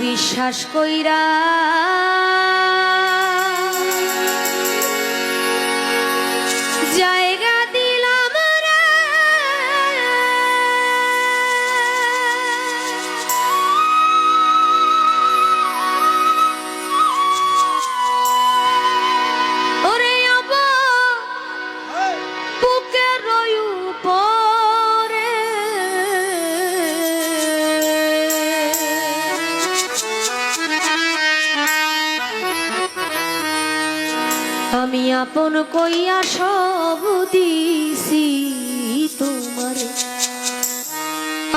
বিশ্বাস কইরা আপন কইয়া সব দিছি তোমার।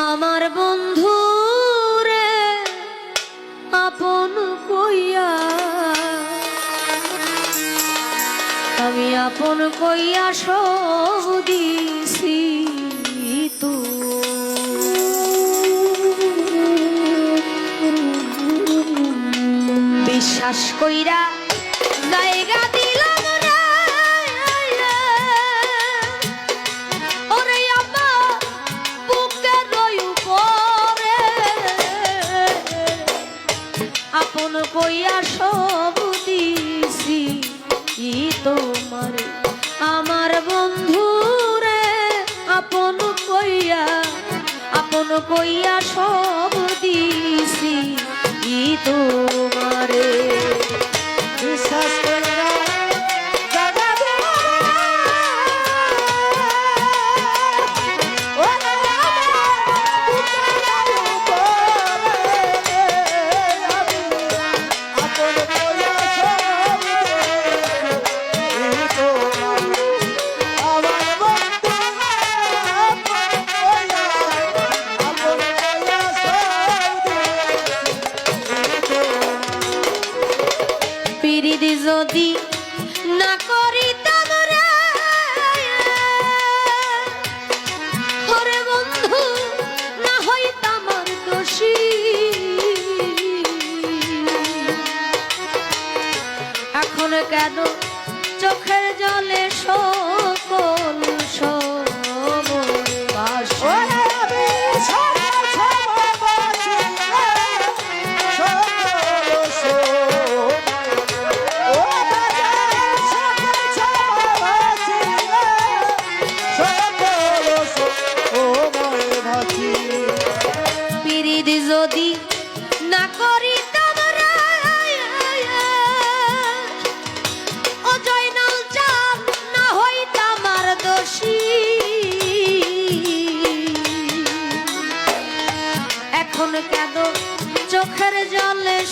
আমার বন্ধু রে আপন কইয়া, আমি আপন কইয়া সব দিছি বিশ্বাস কইরা জায়গা দিলাম কইয়া সব দিছি। ই তোমার, আমার বন্ধু রে আপন কইয়া আপন কইয়া সব দিছি। ই তোমারে lado.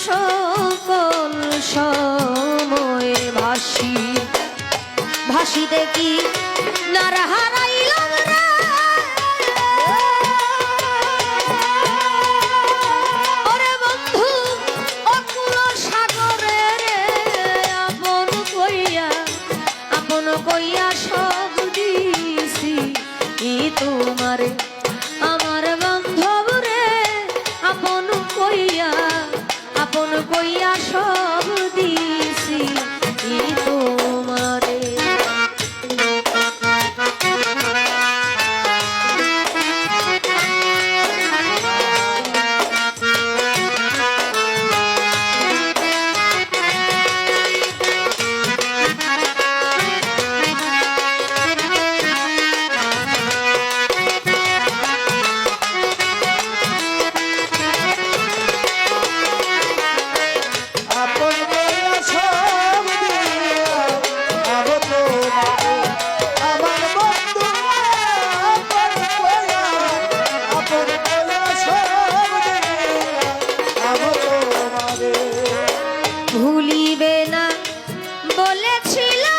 সকল সময় ভাসি। ভাসি দেখি নার হারাইলাম ওরে বন্ধু, অকুল সাগরে আপন কইয়া আপন কইয়া সব দিছি। তোমারে না। বলেছিল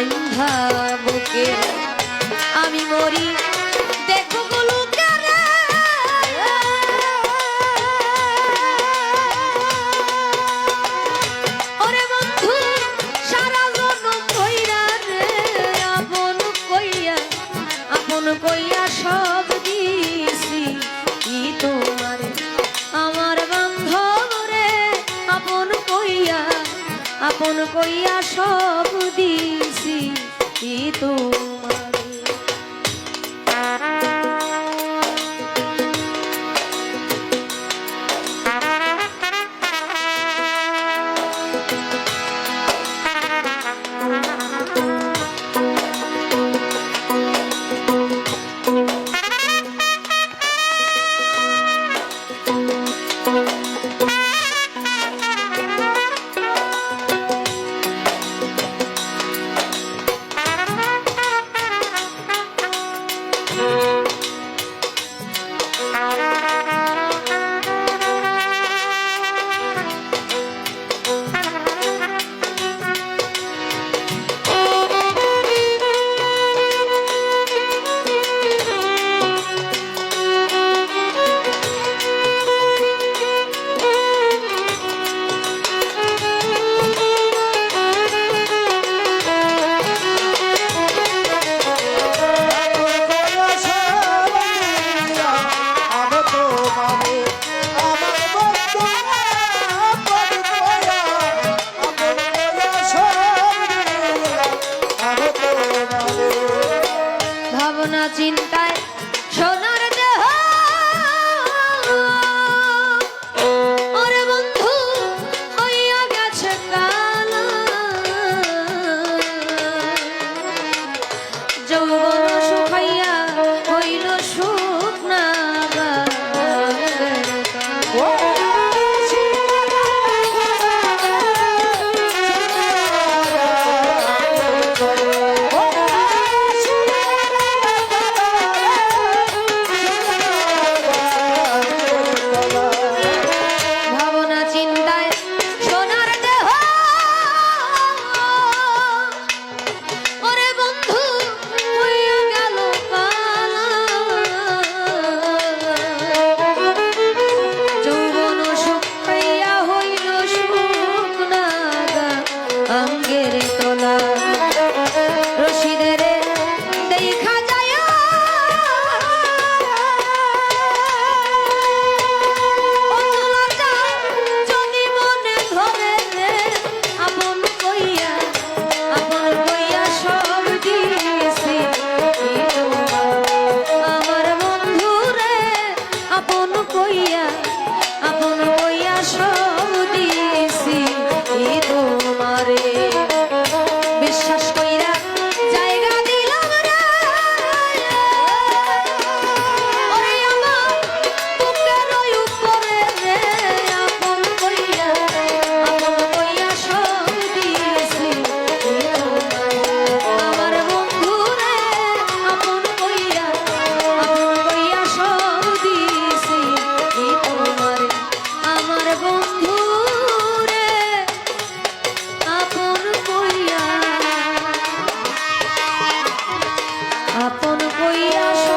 বন্ধা বুকে। আমি মরি না চিন্তায় সোনার দেহ। ওরে বন্ধু যৌবন হইয়া